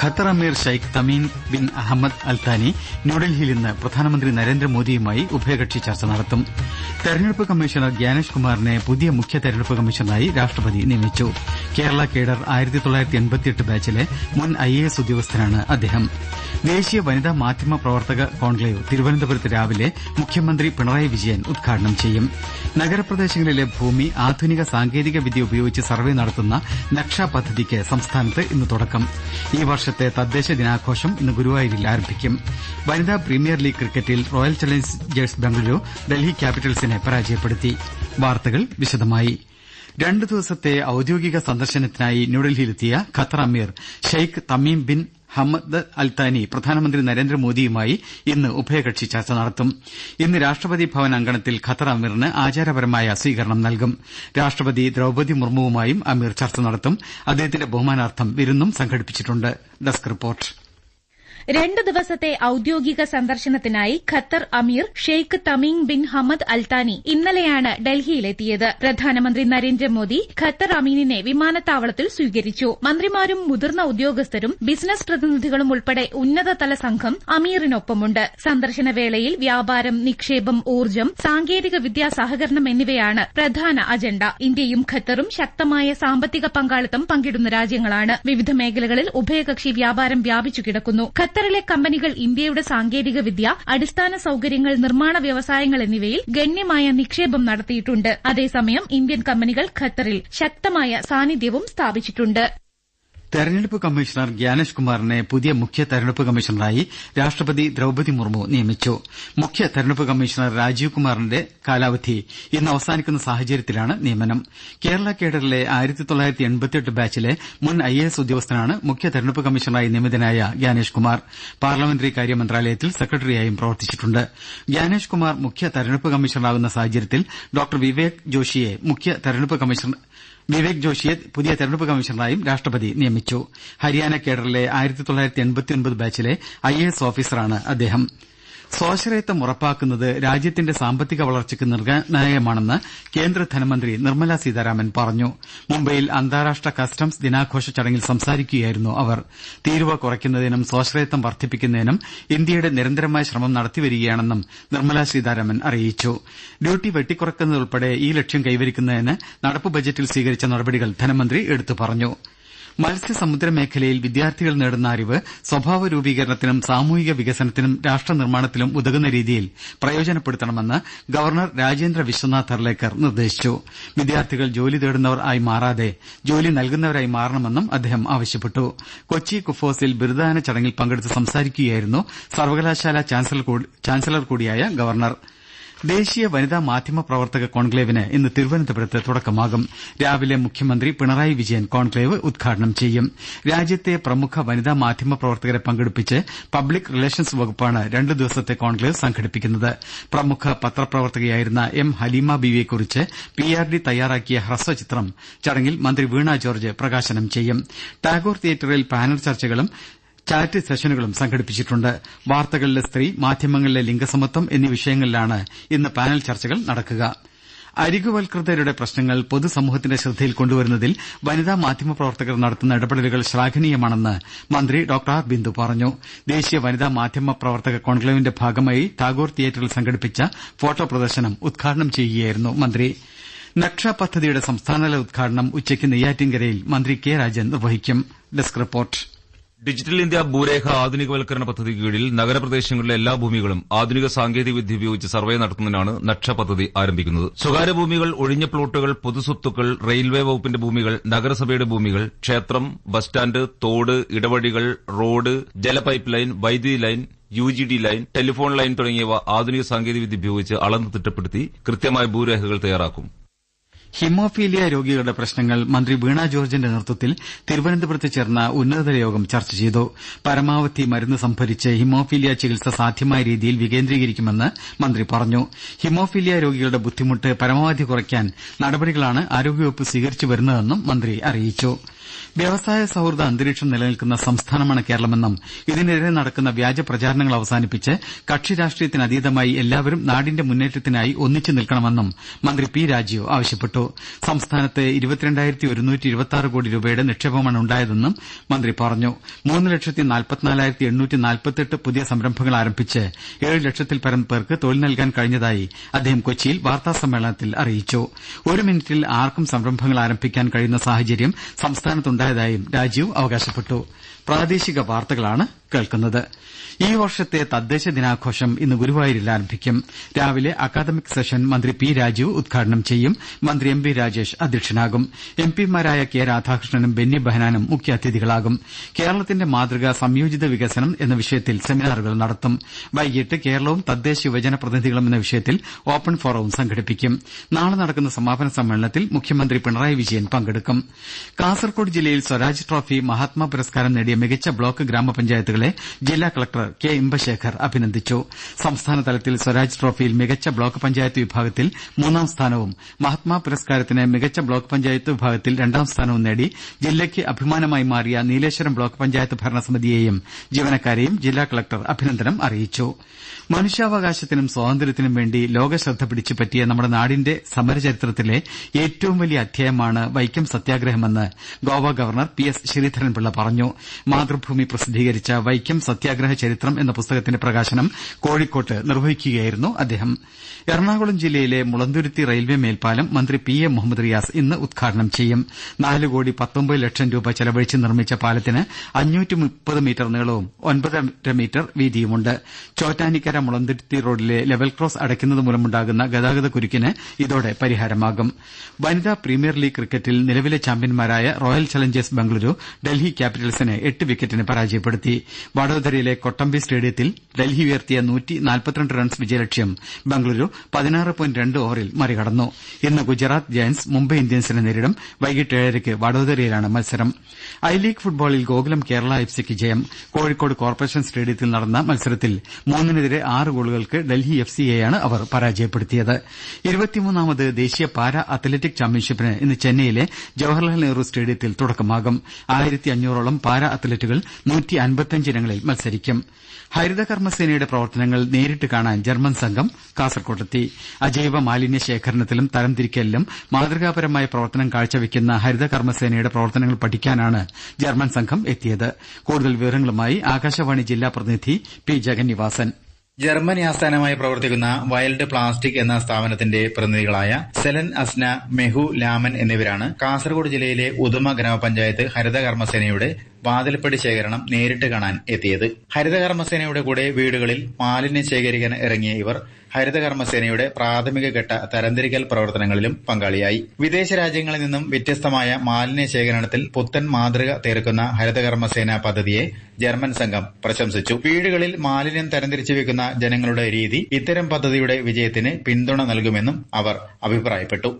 Qatar അമീർ Sheikh Tamim bin Ahmad Al Thani ന്യൂഡൽഹിയിൽ ഇന്ന് പ്രധാനമന്ത്രി നരേന്ദ്രമോദിയുമായി ഉഭയകക്ഷി ചർച്ച നടത്തും. തെരഞ്ഞെടുപ്പ് കമ്മീഷണർ ഗ്യാനേഷ് കുമാറിനെ പുതിയ മുഖ്യ തെരഞ്ഞെടുപ്പ് കമ്മീഷണറായി രാഷ്ട്രപതി നിയമിച്ചു. കേരള കേഡർ ആയിരത്തി തൊള്ളായിരത്തി എൺപത്തിയെട്ട് ബാച്ചിലെ മുൻ ഐ എ എസ് ഉദ്യോഗസ്ഥനാണ് അദ്ദേഹം. ദേശീയ വനിതാ മാധ്യമ പ്രവർത്തക കോൺക്ലേവ് തിരുവനന്തപുരത്ത് രാവിലെ മുഖ്യമന്ത്രി പിണറായി വിജയൻ ഉദ്ഘാടനം ചെയ്യും. നഗരപ്രദേശങ്ങളിലെ ഭൂമി ആധുനിക സാങ്കേതിക വിദ്യ ഉപയോഗിച്ച് സർവേ നടത്തുന്ന നക്ഷ പദ്ധതിക്ക് സംസ്ഥാനത്ത് ഇന്ന് തുടക്കം. ഈ വർഷത്തെ തദ്ദേശ ദിനാഘോഷം ഇന്ന് ഗുരുവായൂരിൽ ആരംഭിക്കും. വനിതാ പ്രീമിയർ ലീഗ് ക്രിക്കറ്റിൽ റോയൽ ചലഞ്ചേഴ്സ് ബംഗളൂരു ഡൽഹി ക്യാപിറ്റൽസിനെ പരാജയപ്പെടുത്തി. വാർത്തകൾ വിശദമായി. രണ്ടു ദിവസത്തെ ഔദ്യോഗിക സന്ദർശനത്തിനായി ന്യൂഡൽഹിയിലെത്തിയ ഖത്തർ അമീർ Sheikh Tamim bin Hamad Al Thani പ്രധാനമന്ത്രി നരേന്ദ്രമോദിയുമായി ഇന്ന് ഉഭയകക്ഷി ചർച്ച നടത്തും. ഇന്ന് രാഷ്ട്രപതി ഭവൻ അങ്കണത്തിൽ ഖത്തർ അമീറിന് ആചാരപരമായ സ്വീകരണം നൽകും. രാഷ്ട്രപതി ദ്രൌപതി മുർമുവുമായും അമീർ ചർച്ച നടത്തും. അദ്ദേഹത്തിന്റെ ബഹുമാനാർത്ഥം വിരുന്നും സംഘടിപ്പിച്ചിട്ടുണ്ട്. രണ്ട് ദിവസത്തെ ഔദ്യോഗിക സന്ദർശനത്തിനായി ഖത്തർ അമീർ Sheikh Tamim bin Hamad Al Thani ഇന്നലെയാണ് ഡൽഹിയിലെത്തിയത്. പ്രധാനമന്ത്രി നരേന്ദ്രമോദി ഖത്തർ അമീനിനെ വിമാനത്താവളത്തിൽ സ്വീകരിച്ചു. മന്ത്രിമാരും മുതിർന്ന ഉദ്യോഗസ്ഥരും ബിസിനസ് പ്രതിനിധികളും ഉൾപ്പെടെ ഉന്നതതല സംഘം അമീറിനൊപ്പമുണ്ട്. സന്ദർശന വേളയിൽ വ്യാപാരം നിക്ഷേപം ഊർജം സാങ്കേതിക വിദ്യാ സഹകരണം എന്നിവയാണ് പ്രധാന അജണ്ട. ഇന്ത്യയും ഖത്തറും ശക്തമായ സാമ്പത്തിക പങ്കാളിത്തം പങ്കിടുന്ന രാജ്യങ്ങളാണ്. വിവിധ മേഖലകളിൽ ഉഭയകക്ഷി വ്യാപാരം വ്യാപിച്ചു കിടക്കുന്നു. ഖത്തറിലെ കമ്പനികൾ ഇന്ത്യയുടെ സാങ്കേതിക വിദ്യ അടിസ്ഥാന സൌകര്യങ്ങൾ നിർമ്മാണ വ്യവസായങ്ങൾ എന്നിവയിൽ ഗണ്യമായ നിക്ഷേപം നടത്തിയിട്ടുണ്ട്. അതേസമയം ഇന്ത്യൻ കമ്പനികൾ ഖത്തറിൽ ശക്തമായ സാന്നിധ്യവും സ്ഥാപിച്ചിട്ടുണ്ട്. തെരഞ്ഞെടുപ്പ് കമ്മീഷണർ ഗ്യാനേഷ് കുമാറിനെ പുതിയ മുഖ്യ തെരഞ്ഞെടുപ്പ് കമ്മീഷണറായി രാഷ്ട്രപതി ദ്രൌപതി മുർമു നിയമിച്ചു. മുഖ്യ തെരഞ്ഞെടുപ്പ് കമ്മീഷണർ രാജീവ് കുമാറിന്റെ കാലാവധി ഇന്ന് അവസാനിക്കുന്ന സാഹചര്യത്തിലാണ് നിയമനം. കേരള കേഡറിലെ ബാച്ചിലെ മുൻ ഐ എ എസ് ഉദ്യോഗസ്ഥനാണ് മുഖ്യ തെരഞ്ഞെടുപ്പ് കമ്മീഷണറായി നിയമിതനായ ഗ്യാനേഷ് കുമാർ. പാർലമെന്ററി കാര്യ മന്ത്രാലയത്തിൽ സെക്രട്ടറിയായും പ്രവർത്തിച്ചിട്ടുണ്ട്. ഗ്യാനേഷ് കുമാർ മുഖ്യ തെരഞ്ഞെടുപ്പ് കമ്മീഷണറാകുന്ന സാഹചര്യത്തിൽ ഡോക്ടർ വിവേക് ജോഷിയെ മുഖ്യ തെരഞ്ഞെടുപ്പ് കമ്മീഷണർ വിവേക് ജോഷിയെ പുതിയ തെരഞ്ഞെടുപ്പ് കമ്മീഷണറായും രാഷ്ട്രപതി നിയമിച്ചു. ഹരിയാന കേഡറിലെ ബാച്ചിലെ ഐ എ എസ് ഓഫീസറാണ് അദ്ദേഹം. സ്വാശ്രയത്വം ഉറപ്പാക്കുന്നത് രാജ്യത്തിന്റെ സാമ്പത്തിക വളർച്ചയ്ക്ക് നിർണായകമാണെന്ന് കേന്ദ്ര ധനമന്ത്രി നിർമ്മല സീതാരാമൻ പറഞ്ഞു. മുംബൈയിൽ അന്താരാഷ്ട്ര കസ്റ്റംസ് ദിനാഘോഷ ചടങ്ങിൽ സംസാരിക്കുകയായിരുന്നു അവർ. തീരുവ കുറയ്ക്കുന്നതിനും സ്വാശ്രയത്വം വർദ്ധിപ്പിക്കുന്നതിനും ഇന്ത്യയുടെ നിരന്തരമായ ശ്രമം നടത്തിവരികയാണെന്നും നിർമ്മല സീതാരാമൻ അറിയിച്ചു. ഡ്യൂട്ടി വെട്ടിക്കുറയ്ക്കുന്നതുൾപ്പെടെ ഈ ലക്ഷ്യം കൈവരിക്കുന്നതിന് നടപ്പു ബജറ്റിൽ സ്വീകരിച്ച നടപടികൾ ധനമന്ത്രി എടുത്തു പറഞ്ഞു. മത്സ്യസമുദ്ര മേഖലയിൽ വിദ്യാർത്ഥികൾ നേടുന്ന അറിവ് സ്വഭാവ രൂപീകരണത്തിനും സാമൂഹിക വികസനത്തിനും രാഷ്ട്ര നിർമ്മാണത്തിലും ഉതകുന്ന രീതിയിൽ പ്രയോജനപ്പെടുത്തണമെന്ന് ഗവർണർ രാജേന്ദ്ര വിശ്വനാഥ് ഹർലേക്കർ നിർദ്ദേശിച്ചു. വിദ്യാർത്ഥികൾ ജോലി തേടുന്നവർ ആയി മാറാതെ ജോലി നൽകുന്നവരായി മാറണമെന്നും അദ്ദേഹം ആവശ്യപ്പെട്ടു. കൊച്ചി കുഫോസിൽ ബിരുദദാന ചടങ്ങിൽ പങ്കെടുത്ത് സംസാരിക്കുകയായിരുന്നു സർവകലാശാല ചാൻസലർ കൂടിയായ ഗവർണർ. ദേശീയ വനിതാ മാധ്യമ പ്രവർത്തക കോൺക്ലേവിന് ഇന്ന് തിരുവനന്തപുരത്ത് തുടക്കമാകും. രാവിലെ മുഖ്യമന്ത്രി പിണറായി വിജയൻ കോൺക്ലേവ് ഉദ്ഘാടനം ചെയ്യും. രാജ്യത്തെ പ്രമുഖ വനിതാ മാധ്യമ പ്രവർത്തകരെ പങ്കെടുപ്പിച്ച് പബ്ലിക് റിലേഷൻസ് വകുപ്പാണ് രണ്ടു ദിവസത്തെ കോൺക്ലേവ് സംഘടിപ്പിക്കുന്നത്. പ്രമുഖ പത്രപ്രവർത്തകയായിരുന്ന എം ഹലീമ ബീവിയെക്കുറിച്ച് പി ആർ ഡി തയ്യാറാക്കിയ ഹ്രസ്വചിത്രം ചടങ്ങിൽ മന്ത്രി വീണ ജോർജ് പ്രകാശനം ചെയ്യും. ടാഗോർ തിയേറ്ററിൽ പാനൽ ചർച്ചകളും ചാറ്റ് സെഷനുകളും സംഘടിപ്പിച്ചിട്ടുണ്ട്. വാർത്തകളിലെ സ്ത്രീ മാധ്യമങ്ങളിലെ ലിംഗസമത്വം എന്നീ വിഷയങ്ങളിലാണ് ഇന്ന് പാനൽ ചർച്ചകൾ നടക്കുക. അരികുവൽകൃതരുടെ പ്രശ്നങ്ങൾ പൊതുസമൂഹത്തിന്റെ ശ്രദ്ധയിൽ കൊണ്ടുവരുന്നതിൽ വനിതാ മാധ്യമ പ്രവർത്തകർ നടത്തുന്ന ഇടപെടലുകൾ ശ്ലാഘനീയമാണെന്ന് മന്ത്രി ഡോക്ടർ ആർ ബിന്ദു പറഞ്ഞു. ദേശീയ വനിതാ മാധ്യമ പ്രവർത്തക കോൺക്ലേവിന്റെ ഭാഗമായി ടാഗോർ തിയേറ്ററിൽ സംഘടിപ്പിച്ച ഫോട്ടോ പ്രദർശനം ഉദ്ഘാടനം ചെയ്യുകയായിരുന്നു മന്ത്രി. നക്ഷ പദ്ധതിയുടെ സംസ്ഥാനതല ഉദ്ഘാടനം ഉച്ചയ്ക്ക് നെയ്യാറ്റിൻകരയിൽ മന്ത്രി കെ രാജൻ നിർവഹിക്കും. ഡിജിറ്റൽ ഇന്ത്യ ഭൂരേഖ ആധുനികവൽക്കരണ പദ്ധതിക്ക് കീഴിൽ നഗരപ്രദേശങ്ങളിലെ എല്ലാ ഭൂമികളും ആധുനിക സാങ്കേതിക വിദ്യ ഉപയോഗിച്ച് സർവേ നടത്തുന്നതിനാണ് നക്ഷ പദ്ധതി ആരംഭിക്കുന്നത്. സ്വകാര്യ ഭൂമികൾ ഒഴിഞ്ഞ പ്ലോട്ടുകൾ പൊതുസ്വത്തുക്കൾ റെയിൽവേ വകുപ്പിന്റെ ഭൂമികൾ നഗരസഭയുടെ ഭൂമികൾ ക്ഷേത്രം ബസ് സ്റ്റാൻഡ് തോട് ഇടവഴികൾ റോഡ് ജലപൈപ്പ് ലൈൻ വൈദ്യുതി line U G D line telephone line തുടങ്ങിയവ ആധുനിക സാങ്കേതികവിദ്യ ഉപയോഗിച്ച് അളന്ന് തിട്ടപ്പെടുത്തി കൃത്യമായ ഭൂരേഖകൾ തയ്യാറാക്കും. ഹിമോഫീലിയ രോഗികളുടെ പ്രശ്നങ്ങൾ മന്ത്രി വീണ ജോർജിന്റെ നേതൃത്വത്തിൽ തിരുവനന്തപുരത്ത് ചേർന്ന ഉന്നതതല യോഗം ചർച്ച ചെയ്തു. പരമാവധി മരുന്ന് സംഭരിച്ച് ഹിമോഫീലിയ ചികിത്സ സാധ്യമായ രീതിയിൽ വികേന്ദ്രീകരിക്കുമെന്ന് മന്ത്രി പറഞ്ഞു. ഹിമോഫീലിയ രോഗികളുടെ ബുദ്ധിമുട്ട് പരമാവധി കുറയ്ക്കാൻ നടപടികളാണ് ആരോഗ്യവകുപ്പ് സ്വീകരിച്ചു വരുന്നതെന്നും മന്ത്രി അറിയിച്ചു. വ്യവസായ സൌഹൃദ അന്തരീക്ഷം നിലനിൽക്കുന്ന സംസ്ഥാനമാണ് കേരളമെന്നും ഇതിനെതിരെ നടക്കുന്ന വ്യാജ പ്രചാരണങ്ങൾ അവസാനിപ്പിച്ച് കക്ഷി രാഷ്ട്രീയത്തിനതീതമായി എല്ലാവരും നാടിന്റെ മുന്നേറ്റത്തിനായി ഒന്നിച്ചു നിൽക്കണമെന്നും മന്ത്രി പി രാജീവ് ആവശ്യപ്പെട്ടു. സംസ്ഥാനത്ത് കോടി രൂപയുടെ നിക്ഷേപമാണ് ഉണ്ടായതെന്നും മന്ത്രി പറഞ്ഞു. പുതിയ സംരംഭങ്ങൾ ആരംഭിച്ച് ഏഴ് ലക്ഷത്തിൽ പരം പേർക്ക് തൊഴിൽ നൽകാൻ കഴിഞ്ഞതായി അദ്ദേഹം കൊച്ചിയിൽ വാർത്താസമ്മേളനത്തിൽ അറിയിച്ചു. ഒരു മിനിറ്റിൽ ആർക്കും സംരംഭങ്ങൾ ആരംഭിക്കാൻ കഴിയുന്ന സാഹചര്യം സംസ്ഥാനത്തുണ്ടായതായും രാജീവ് അവകാശപ്പെട്ടു. കേൾക്കുന്നത്. ഈ വർഷത്തെ തദ്ദേശ ദിനാഘോഷം ഇന്ന് ഗുരുവായൂരിൽ ആരംഭിക്കും. രാവിലെ അക്കാദമിക് സെഷൻ മന്ത്രി പി രാജീവ് ഉദ്ഘാടനം ചെയ്യും. മന്ത്രി എം വി രാജേഷ് അധ്യക്ഷനാകും. എം പിമാരായ കെ രാധാകൃഷ്ണനും ബെന്നി ബെഹനാനും മുഖ്യാതിഥികളാകും. കേരളത്തിന്റെ മാതൃക സംയോജിത വികസനം എന്ന വിഷയത്തിൽ സെമിനാറുകൾ നടത്തും. വൈകിട്ട് കേരളവും തദ്ദേശ യുവജന പ്രതിനിധികളും എന്ന വിഷയത്തിൽ ഓപ്പൺ ഫോറവും സംഘടിപ്പിക്കും. നാളെ നടക്കുന്ന സമാപന സമ്മേളനത്തിൽ മുഖ്യമന്ത്രി പിണറായി വിജയൻ പങ്കെടുക്കും. കാസർകോട് ജില്ലയിൽ സ്വരാജ് ട്രോഫി മഹാത്മാ പുരസ്കാരം നേടിയ മികച്ച ബ്ലോക്ക് ഗ്രാമപഞ്ചായത്തുകളെ ജില്ലാ കളക്ടർ കെ ഇമ്പശേഖർ അഭിനന്ദിച്ചു. സംസ്ഥാനതലത്തിൽ സ്വരാജ് ട്രോഫിയിൽ മികച്ച ബ്ലോക്ക് പഞ്ചായത്ത് വിഭാഗത്തിൽ മൂന്നാം സ്ഥാനവും മഹാത്മാ പുരസ്കാരത്തിന് മികച്ച ബ്ലോക്ക് പഞ്ചായത്ത് വിഭാഗത്തിൽ രണ്ടാം സ്ഥാനവും നേടി ജില്ലയ്ക്ക് അഭിമാനമായി മാറിയ നീലേശ്വരം ബ്ലോക്ക് പഞ്ചായത്ത് ഭരണസമിതിയെയും ജീവനക്കാരെയും ജില്ലാ കളക്ടർ അഭിനന്ദനം അറിയിച്ചു. മനുഷ്യാവകാശത്തിനും സ്വാതന്ത്ര്യത്തിനും വേണ്ടി ലോകശ്രദ്ധ പിടിച്ചുപറ്റിയ നമ്മുടെ നാടിന്റെ സമരചരിത്രത്തിലെ ഏറ്റവും വലിയ അധ്യായമാണ് Vaikom സത്യാഗ്രഹമെന്ന് Goa governor P S Sreedharan Pillai പറഞ്ഞു. മാതൃഭൂമി പ്രസിദ്ധീകരിച്ച വൈക്കം സത്യാഗ്രഹ ചരിത്രം എന്ന പുസ്തകത്തിന്റെ പ്രകാശനം കോഴിക്കോട്ട് നിർവഹിക്കുകയായിരുന്നു അദ്ദേഹം. എറണാകുളം ജില്ലയിലെ മുളന്തുരുത്തി റെയിൽവേ മേൽപ്പാലം മന്ത്രി പി എ മുഹമ്മദ് റിയാസ് ഇന്ന് ഉദ്ഘാടനം ചെയ്യും. നാല് കോടി പത്തൊമ്പത് ലക്ഷം രൂപ ചെലവഴിച്ച് നിർമ്മിച്ച പാലത്തിന് അഞ്ഞൂറ്റി മുപ്പത് മീറ്റർ നീളവും ഒൻപതര മീറ്റർ വീതിയുമുണ്ട്. ചോറ്റാനിക്കര മുളന്തുരുത്തി റോഡിലെ ലെവൽ ക്രോസ് അടയ്ക്കുന്നത് മൂലമുണ്ടാകുന്ന ഗതാഗത കുരുക്കിന് ഇതോടെ പരിഹാരമാകും. വനിതാ പ്രീമിയർ ലീഗ് ക്രിക്കറ്റിൽ നിലവിലെ ചാമ്പ്യന്മാരായ റോയൽ ചലഞ്ചേഴ്സ് ബംഗളൂരു ഡൽഹി ക്യാപിറ്റൽസിനെ എട്ട് വിക്കറ്റിന് പരാജയപ്പെടുത്തി. വഡോദരയിലെ കൊട്ടമ്പി സ്റ്റേഡിയത്തിൽ ഡൽഹി ഉയർത്തിയ റൺസ് വിജയലക്ഷ്യം ബംഗളൂരു ഓവറിൽ മറികടന്നു. ഇന്ന് ഗുജറാത്ത് ജയന്റ്സ് മുംബൈ ഇന്ത്യൻസിനെ നേരിടും. വൈകിട്ട് ഏഴരയ്ക്ക് വഡോദരയിലാണ് മത്സരം. ഐ ലീഗ് ഫുട്ബോളിൽ ഗോകുലം കേരള എഫ് സിക്ക് ജയം. കോഴിക്കോട് കോർപ്പറേഷൻ സ്റ്റേഡിയത്തിൽ നടന്ന മത്സരത്തിൽ മൂന്നിനെതിരെ ആറ് ഗോളുകൾക്ക് ഡൽഹി എഫ് സിയെയാണ് അവർ പരാജയപ്പെടുത്തിയത്. ഇരുപത്തിമൂന്നാമത് ദേശീയ പാരാ അത്ലറ്റിക് ചാമ്പ്യൻഷിപ്പിന് ഇന്ന് ചെന്നൈയിലെ ജവഹർലാൽ നെഹ്റു സ്റ്റേഡിയത്തിൽ തുടക്കമാകും. ആയിരത്തി അഞ്ഞൂറോളം പാരാ അത്ലറ്റുകൾ അൻപത്തിയഞ്ച് ഇനങ്ങളിൽ മത്സരിക്കും ഹരിതകർമ്മസേനയുടെ പ്രവർത്തനങ്ങൾ നേരിട്ട് കാണാൻ ജർമ്മൻ സംഘം കാസർകോട്ടെത്തി. അജൈവ മാലിന്യ ശേഖരണത്തിലും തരംതിരിക്കലിലും മാതൃകാപരമായ പ്രവർത്തനം കാഴ്ചവെക്കുന്ന ഹരിതകർമ്മസേനയുടെ പ്രവർത്തനങ്ങൾ പഠിക്കാനാണ് ജർമ്മൻ സംഘം എത്തിയത്. കൂടുതൽ വിവരങ്ങളുമായി ആകാശവാണി ജില്ലാ പ്രതിനിധി പി. ജഗന്നിവാസൻ. ജർമ്മനി ആസ്ഥാനമായി പ്രവർത്തിക്കുന്ന വൈൽഡ് പ്ലാസ്റ്റിക് എന്ന സ്ഥാപനത്തിന്റെ പ്രതിനിധികളായ സെലൻ അസ്ന മെഹു ലാമൻ എന്നിവരാണ് കാസർഗോഡ് ജില്ലയിലെ ഉദുമ ഗ്രാമപഞ്ചായത്ത് ഹരിതകർമ്മസേനയുടെ വാതിൽപ്പടി ശേഖരണം നേരിട്ട് കാണാൻ എത്തിയത്. ഹരിതകർമ്മസേനയുടെ കൂടെ വീടുകളിൽ മാലിന്യം ശേഖരിക്കാൻ ഇറങ്ങിയ ഇവർ ഹരിതകർമ്മസേനയുടെ പ്രാഥമിക ഘട്ട തരംതിരിക്കൽ പ്രവർത്തനങ്ങളിലും പങ്കാളിയായി. വിദേശ രാജ്യങ്ങളിൽ നിന്നും വ്യത്യസ്തമായ മാലിന്യ ശേഖരണത്തിൽ പുത്തൻ മാതൃക തീർക്കുന്ന ഹരിതകർമ്മസേന പദ്ധതിയെ ജർമ്മൻ സംഘം പ്രശംസിച്ചു. വീടുകളിൽ മാലിന്യം തരംതിരിച്ചു വെക്കുന്ന ജനങ്ങളുടെ രീതി ഇത്തരം പദ്ധതിയുടെ വിജയത്തിന് പിന്തുണ നൽകുമെന്നും അവർ അഭിപ്രായപ്പെട്ടു.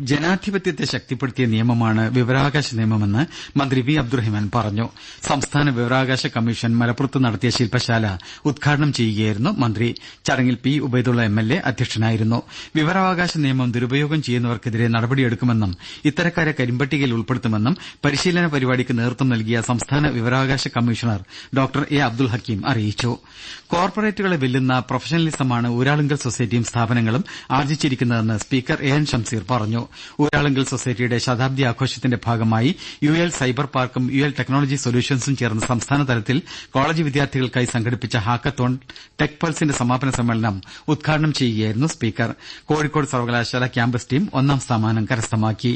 ജനാധിപത്യത്തെ ശക്തിപ്പെടുത്തിയ നിയമമാണ് വിവരാവകാശ നിയമമെന്ന് മന്ത്രി വി അബ്ദുറഹിമാൻ പറഞ്ഞു. സംസ്ഥാന വിവരാവകാശ കമ്മീഷൻ മലപ്പുറത്ത് നടത്തിയ ശില്പശാല ഉദ്ഘാടനം ചെയ്യുകയായിരുന്നു മന്ത്രി. ചടങ്ങിൽ P Ubaidulla M L A അധ്യക്ഷനായിരുന്നു. വിവരാവകാശ നിയമം ദുരുപയോഗം ചെയ്യുന്നവർക്കെതിരെ നടപടിയെടുക്കുമെന്നും ഇത്തരക്കാരെ കരിമ്പട്ടികയിൽ ഉൾപ്പെടുത്തുമെന്നും പരിശീലന പരിപാടിക്ക് നേതൃത്വം നൽകിയ സംസ്ഥാന വിവരാവകാശ commissioner doctor A Abdul Hakeem അറിയിച്ചു. കോർപ്പറേറ്റുകളെ വെല്ലുന്ന പ്രൊഫഷണലിസമാണ് ഊരാളുങ്കൽ സൊസൈറ്റിയും സ്ഥാപനങ്ങളും ആർജിച്ചിരിക്കുന്നതെന്ന് സ്പീക്കർ എ എൻ ഷംസീർ പറഞ്ഞു. ഊരാളുങ്കൽ സൊസൈറ്റിയുടെ ശതാബ്ദി ആഘോഷത്തിന്റെ ഭാഗമായി യു എൽ സൈബർ പാർക്കും യു എൽ ടെക്നോളജി സൊല്യൂഷൻസും ചേർന്ന് സംസ്ഥാന തലത്തിൽ കോളേജ് വിദ്യാർത്ഥികൾക്കായി സംഘടിപ്പിച്ച ഹാക്കത്തോൺ ടെക് പൾസിന്റെ സമാപന സമ്മേളനം ഉദ്ഘാടനം ചെയ്യുകയായിരുന്നു സ്പീക്കർ. കോഴിക്കോട് സർവകലാശാല ക്യാമ്പസ് ടീം ഒന്നാം സ്ഥാനം കരസ്ഥമാക്കി.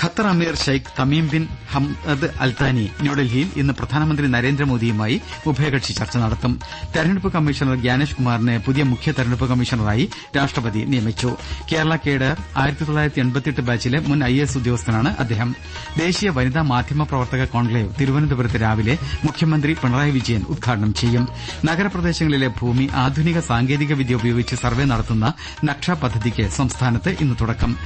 ഖത്തർ അമീർ Sheikh Tamim bin Hamad Al Thani ന്യൂഡൽഹിയിൽ ഇന്ന് പ്രധാനമന്ത്രി നരേന്ദ്രമോദിയുമായി ഉഭയകക്ഷി ചർച്ച നടത്തും. തെരഞ്ഞെടുപ്പ് കമ്മീഷണർ ഗ്യാനേഷ് കുമാറിനെ പുതിയ മുഖ്യ തെരഞ്ഞെടുപ്പ് കമ്മീഷണറായി രാഷ്ട്രപതി നിയമിച്ചു. കേരള കേഡർ ബാച്ചിലെ മുൻ ഐ എസ് ഉദ്യോഗസ്ഥനാണ് അദ്ദേഹം. ദേശീയ വനിതാ മാധ്യമ പ്രവർത്തക കോൺക്ലേവ് തിരുവനന്തപുരത്ത് രാവിലെ മുഖ്യമന്ത്രി പിണറായി വിജയൻ ഉദ്ഘാടനം ചെയ്യും. നഗരപ്രദേശങ്ങളിലെ ഭൂമി ആധുനിക സാങ്കേതിക വിദ്യ ഉപയോഗിച്ച് സർവേ നടത്തുന്ന നക്ഷ പദ്ധതിക്ക് സംസ്ഥാനത്ത് ഇന്ന് തുടക്കം.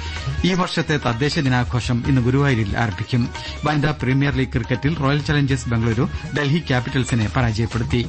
ഈ വർഷത്തെ തദ്ദേശ ദിനാഘോഷം ഇന്ന് ഗുരുവായൂരിൽ ആരംഭിക്കും. വനിതാ പ്രീമിയർ ലീഗ് ക്രിക്കറ്റിൽ റോയൽ ചലഞ്ചേഴ്സ് ബംഗളൂരു ഡൽഹി ക്യാപിറ്റൽസിനെ പരാജയപ്പെടുത്തി.